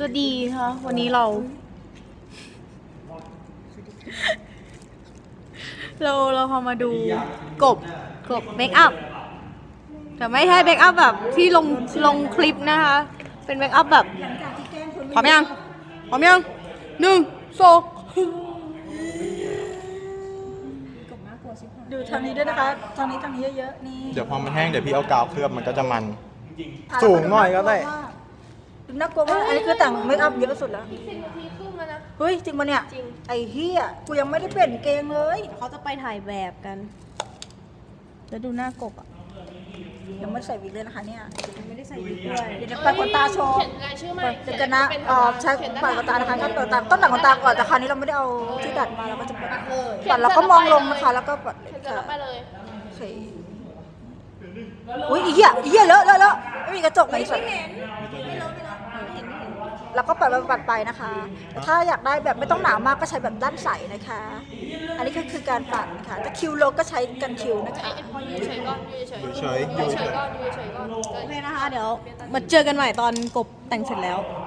สวัสดีค่ะวันนี้เรา เราเราพามาดูกบกบเมคอัพแต่ไม่ใช่เมคอัพแบบที่ลงลงคลิปนะคะ เป็นเมคอัพแบบพร้อมยังพร้อมยังหนึ่งสองดูทางนี้ด้วยนะคะทางนี้ทางนี้เยอะๆนี่เดี๋ยวพอมันแห้งเดี๋ยวพี่เอากาวเคลือบมันก็จะมัน สูงหน่อยก็ได้ดู น่ากลัวมากอันนี้คือแต่งเมคอัพเยอะสุดแล้วสิบนาทีครึ่งแล้วนะ เฮ้ย จริงปะเนี่ย จริง ไอ้เฮียกูยังไม่ได้เปลี่ยนเกงเลย เขาจะไปถ่ายแบบกัน แล้วดูหน้ากบอะ ยังไม่ใส่วิกเลยนะคะเนี่ย ไม่ได้ใส่วิกด้วย เดี๋ยวจะปัดขนตาโชว์ เขียนรายชื่อใหม่เดี๋ยวกันนะเอ่อใช้ปัดขนตานะคะก็ปัดขนตาต้องปัดขนตาก่อนแต่คราวนี้เราไม่ได้เอาที่ดัดมาเราก็จะปัดปัดแล้วก็มองลงนะคะ แล้วก็ปัดเลยเขียนเสร็จแล้วไปค่ะเลย โอเคอุ้ยอีเหี้ยอีเหี้ยเลอะเลอะเลอะไม่มีกระจกเลยสัตว์ แล้วก็ปัดไปปัดไปนะคะแต่ถ้าอยากได้แบบไม่ต้องหนามากก็ใช้แบบด้านใสนะคะ อันนี้ก็คือการปัดนะคะแต่คิวโลก็ใช้กันคิวนะคะไอ้พอยืนเฉยก่อนยืนเฉยอยู่เฉยยืนเฉยก่อนยืนเฉยก่อนโอเคนะคะ เดี๋ยวมาเจอกันใหม่ตอนกบแต่งเสร็จแล้วเ